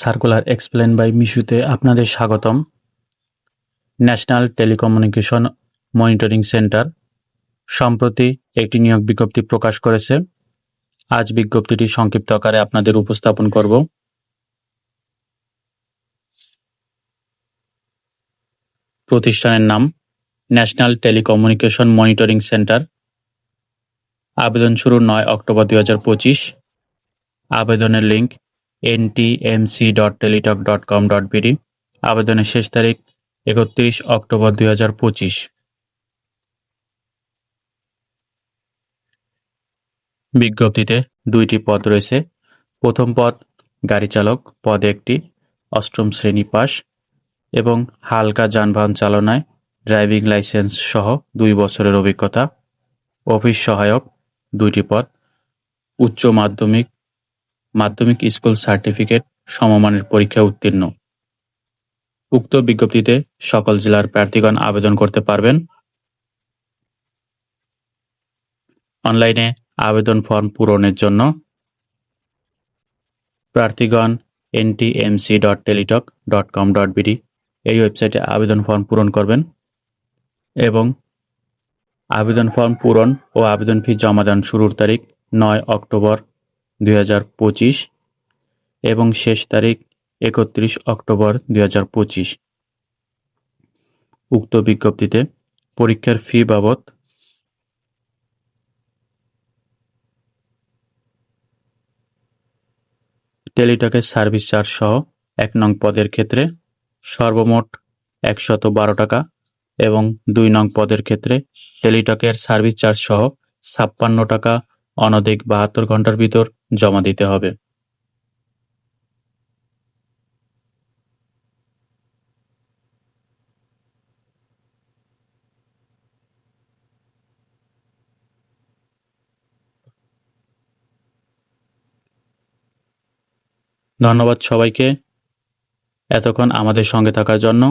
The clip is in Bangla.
সার্কুলার এক্সপ্লেন বাই মিশুতে আপনাদের স্বাগতম। ন্যাশনাল টেলিকমিউনিকেশন মনিটরিং সেন্টার সম্প্রতি একটি নিয়োগ বিজ্ঞপ্তি প্রকাশ করেছে। আজ বিজ্ঞপ্তিটি সংক্ষিপ্ত আকারে আপনাদের উপস্থাপন করব। প্রতিষ্ঠানের নাম ন্যাশনাল টেলিকমিউনিকেশন মনিটরিং সেন্টার আবেদন শুরু নয় অক্টোবর দুই হাজার পঁচিশ। আবেদনের link NTMC dot Teletalk dot com dot BD আবেদনের শেষ তারিখ একত্রিশ অক্টোবর দুই হাজার পঁচিশ। বিজ্ঞপ্তিতে দুইটি পদ রয়েছে। প্রথম পদ গাড়ি চালক, পদ একটি অষ্টম শ্রেণি পাস এবং হালকা যানবাহন চালনায় ড্রাইভিং লাইসেন্স সহ দুই বছরের অভিজ্ঞতা। অফিস সহায়ক, দুইটি পদ, উচ্চ মাধ্যমিক মাধ্যমিক স্কুল সার্টিফিকেট সমমানের পরীক্ষায় উত্তীর্ণ। উক্ত বিজ্ঞপ্তিতে সকল জেলার প্রার্থীগণ আবেদন করতে পারবেন। অনলাইনে আবেদন ফর্ম পূরণের জন্য প্রার্থীগণ NTMC dot Teletalk dot com dot BD এই ওয়েবসাইটে আবেদন ফর্ম পূরণ করবেন এবং আবেদন ফর্ম পূরণ ও আবেদন ফি জমাদান শুরুর তারিখ নয় অক্টোবর দুই হাজার পঁচিশ এবং শেষ তারিখ একত্রিশ অক্টোবর দুই হাজার পঁচিশ। উক্ত বিজ্ঞপ্তিতে পরীক্ষার ফি বাবদ টেলিটকের সার্ভিস চার্জ সহ এক নং পদের ক্ষেত্রে সর্বমোট একশত বারো টাকা এবং দুই নং পদের ক্ষেত্রে টেলিটকের সার্ভিস চার্জ সহ ছাপ্পান্ন টাকা অনধিক বাহাত্তর ঘণ্টার ভিতর জমা দিতে হবে। ধন্যবাদ সবাইকে। এতক্ষণ আমাদের সঙ্গে থাকার জন্য